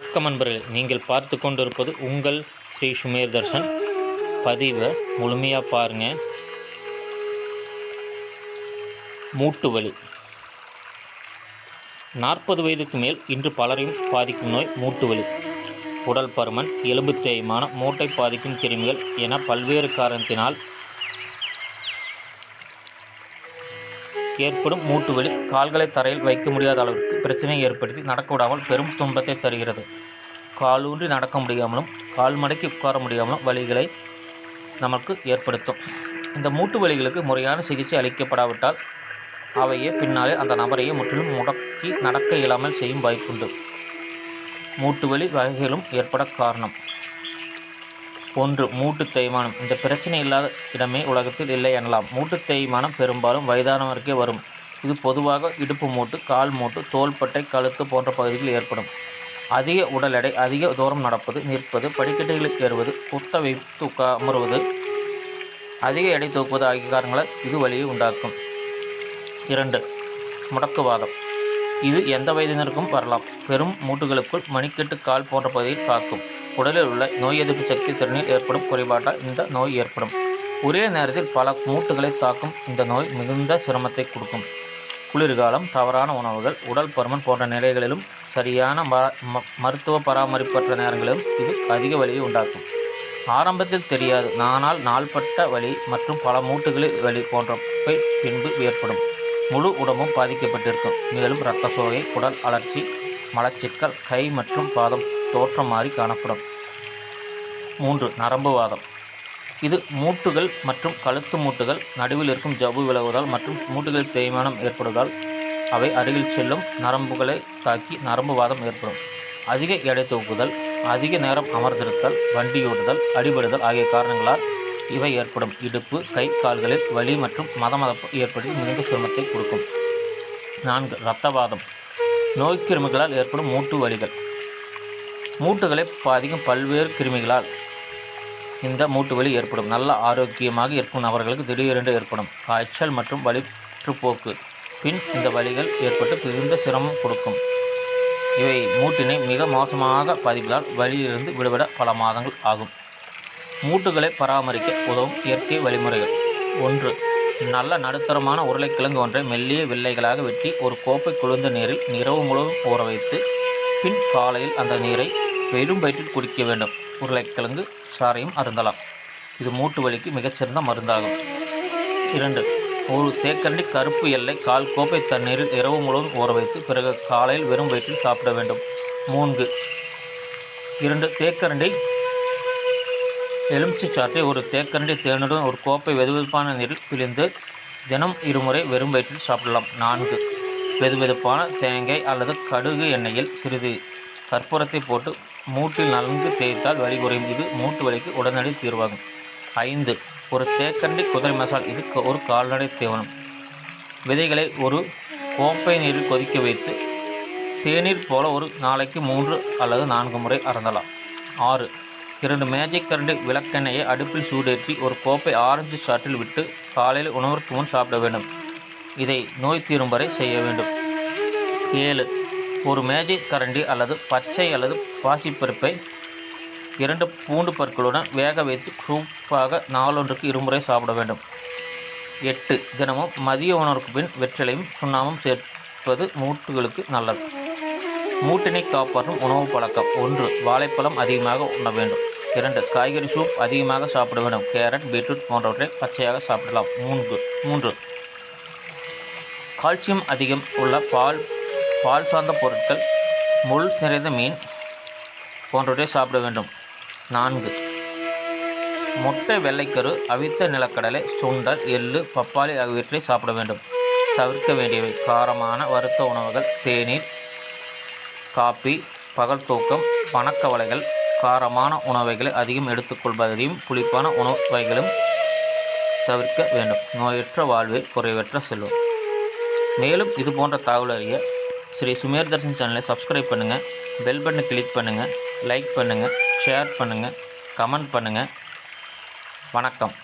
வணக்கம் நண்பர்களே. நீங்கள் பார்த்து கொண்டிருப்பது உங்கள் ஸ்ரீ சுமேர் தர்ஷன். பதிவை முழுமையாக பாருங்கள் மூட்டு வலி. நாற்பது வயதுக்கு மேல் இன்று பலரையும் பாதிக்கும் நோய் மூட்டு வலி. உடல் பருமன் எலும்பு தேய்மான மூட்டை பாதிக்கும் கிருமிகள் என பல்வேறு காரணத்தினால் ஏற்படும் மூட்டு வலி. கால்களை தரையில் வைக்க முடியாத அளவு. பிரச்சனையை ஏற்படுத்தி நடக்க விடாமல் பெரும் துன்பத்தை தருகிறது. காலூன்றி நடக்க முடியாமலும் கால் மடக்கி உட்கார முடியாமலும் வலிகளை நமக்கு ஏற்படுத்தும். இந்த மூட்டு வலிகளுக்கு முறையான சிகிச்சை அளிக்கப்படாவிட்டால் அவையே பின்னாலே அந்த நபரையே முற்றிலும் முடக்கி நடக்க இயலாமல் செய்யும் வாய்ப்புண்டு. மூட்டு வலி வகைகளும் ஏற்பட காரணம். ஒன்று மூட்டு தேய்மானம். இந்த பிரச்சனை இல்லாத இடமே உலகத்தில் இல்லை எனலாம். மூட்டு தேய்மானம் பெரும்பாலும் வயதானவருக்கே வரும். இது பொதுவாக இடுப்பு மூட்டு கால் மூட்டு தோள்பட்டை கழுத்து போன்ற பகுதிகளில் ஏற்படும். அதிக உடல் எடை அதிக தூரம் நடப்பது நிற்பது படிக்கட்டுகளுக்கு ஏறுவது குத்த வைத்து உட்கா அமர்வது அதிக எடை தூக்குவது ஆகிய காரணங்களால் இது வலியை உண்டாக்கும். இரண்டு முடக்குவாதம் இது எந்த வயதினருக்கும் வரலாம். பெரும் மூட்டுகளுக்குள் மணிக்கட்டு கால் போன்ற பகுதியில் தாக்கும். உடலில் உள்ள நோய் எதிர்ப்பு சக்தி திறனில் ஏற்படும் குறைபாட்டால் இந்த நோய் ஏற்படும். ஒரே நேரத்தில் பல மூட்டுகளை தாக்கும் இந்த நோய் மிகுந்த சிரமத்தை கொடுக்கும். குளிர்காலம் தவறான உணவுகள் உடல் பருமன் போன்ற நிலைகளிலும் சரியான ம- ம- மருத்துவ பராமரிப்பற்ற நேரங்களிலும் இது அதிக வலியை உண்டாக்கும். ஆரம்பத்தில் தெரியாது. நானால் நாள்பட்ட வலி மற்றும் பல மூட்டுகளில் வலி போன்றவை பின்பு ஏற்படும். முழு உடம்பும் பாதிக்கப்பட்டிருக்கும். மேலும் இரத்த சோகை குடல் அழற்சி மலச்சிக்கல் கை மற்றும் பாதம் தோற்றம் மாறி காணப்படும். மூன்று நரம்பு வாதம். இது மூட்டுகள் மற்றும் கழுத்து மூட்டுகள். நடுவில் இருக்கும் ஜவ்வு விலகுவதால் மற்றும் மூட்டுகளில் தேய்மானம் ஏற்படுவதால் அவை அருகில் செல்லும். நரம்புகளை தாக்கி நரம்பு வாதம் ஏற்படும். அதிக எடை தூக்குதல் அதிக நேரம் அமர்ந்திருத்தல் வண்டியோடுதல் அடிபடுதல் ஆகிய காரணங்களால் இவை ஏற்படும். இடுப்பு கை கால்களில் வலி மற்றும் மதமதப்பு ஏற்படுத்தி மிகுந்த சிரமத்தை கொடுக்கும். நான்கு இரத்தவாதம். நோய்க்கிருமிகளால் ஏற்படும் மூட்டு வலிகள். மூட்டுகளை பாதிக்கும் பல்வேறு கிருமிகளால் இந்த மூட்டு வலி ஏற்படும். நல்ல ஆரோக்கியமாக இருக்கும் நபர்களுக்கு திடீரென்று ஏற்படும். காய்ச்சல் மற்றும் வலிற்றுப்போக்கு பின் இந்த வலிகள் ஏற்பட்டு மிகுந்த சிரமம் கொடுக்கும். இவை மூட்டினை மிக மோசமாக பாதிப்பதால் வலியிலிருந்து விடுபட பல மாதங்கள் ஆகும். மூட்டுகளை பராமரிக்க உதவும் இயற்கை வழிமுறைகள். ஒன்று நல்ல நடுத்தரமான உருளைக்கிழங்கு ஒன்றை மெல்லிய வில்லைகளாக வெட்டி ஒரு கோப்பை குளிர்ந்த நீரில் நிறவு முழுவதும் ஊற வைத்து பின் காலையில் அந்த நீரை வெறும் வயிற்றில் குடிக்க வேண்டும். உருளைக்கிழங்கு சாறையும் அருந்தலாம். இது மூட்டு வலிக்கு மிகச்சிறந்த மருந்தாகும். இரண்டு ஒரு தேக்கரண்டி கருப்பு எல்லை கால் கோப்பை தண்ணீரில் இரவு முழுவதும் ஊற வைத்து பிறகு காலையில் வெறும் வயிற்றில் சாப்பிட வேண்டும். மூன்று இரண்டு தேக்கரண்டி எலுமிச்சை சாற்றை ஒரு தேக்கரண்டி தேனுடன் ஒரு கோப்பை வெதுவெதுப்பான நீரில் பிழிந்து தினம் இருமுறை வெறும் வயிற்றில் சாப்பிடலாம். நான்கு வெதுவெதுப்பான தேங்காய் அல்லது கடுகு எண்ணெயில் சிறிது கற்பூரத்தை போட்டு மூட்டில் நன்கு தேய்த்தால் வலி குறையும். இது மூட்டு வலிக்கு உடனடி தீர்வாகும். ஐந்து. ஒரு தேக்கண்டி குதிரை மசால். இது ஒரு கால்நடை தீவனம். விதைகளை ஒரு கோப்பை நீரில் கொதிக்க வைத்து தேநீர் போல ஒரு நாளைக்கு மூன்று அல்லது நான்கு முறை அறந்தலாம். ஆறு. இரண்டு மேஜிக் கரண்டி விளக்கெண்ணெயை அடுப்பில் சூடேற்றி ஒரு கோப்பை ஆரஞ்சு சாற்றில் விட்டு காலையில் உணவிற்கு முன் சாப்பிட வேண்டும். இதை நோய் தீரும் வரை செய்ய வேண்டும். ஏழு. ஒரு மேஜிக் கரண்டி அல்லது பச்சை அல்லது பாசிப்பருப்பை இரண்டு பூண்டு பற்களுடன் வேக வைத்து சூப்பாக நாளொன்றுக்கு இருமுறை சாப்பிட வேண்டும். எட்டு. தினமும் மதிய உணவுக்கு பின் வெற்றிலையும் சுண்ணாமும் சேர்ப்பது மூட்டுகளுக்கு நல்லது. மூட்டினை காப்பாற்றும் உணவு பழக்கம். ஒன்று. வாழைப்பழம் அதிகமாக உண்ண வேண்டும். இரண்டு. காய்கறி சூப் அதிகமாக சாப்பிட வேண்டும். கேரட் பீட்ரூட் போன்றவற்றை பச்சையாக சாப்பிடலாம். மூன்று. மூன்று. கால்சியம் அதிகம் உள்ள பால் பால் சார்ந்த பொருட்கள் முள் நிறைந்த மீன் போன்றவற்றை சாப்பிட வேண்டும். நான்கு. முட்டை வெள்ளைக்கரு அவித்த நிலக்கடலை சுண்டல் எள்ளு பப்பாளி ஆகியவற்றை சாப்பிட வேண்டும். தவிர்க்க வேண்டியவை காரமான வறுத்த உணவுகள் தேநீர் காப்பி பகல் தூக்கம் பணக்கவலைகள் காரமான உணவைகளை அதிகம் எடுத்துக்கொள்வதையும் புளிப்பான உணவு வகைகளும் தவிர்க்க வேண்டும். நோயற்ற வாழ்வில் குறைவற்ற செல்வம். மேலும் இது போன்ற தகவல் அறிய ஸ்ரீ சுமேர் தர்ஷன் சேனலை சப்ஸ்கிரைப் பண்ணுங்கள் பெல் பட்டனை கிளிக் பண்ணுங்கள் லைக் பண்ணுங்கள் ஷேர் பண்ணுங்கள் கமெண்ட் பண்ணுங்கள் வணக்கம்.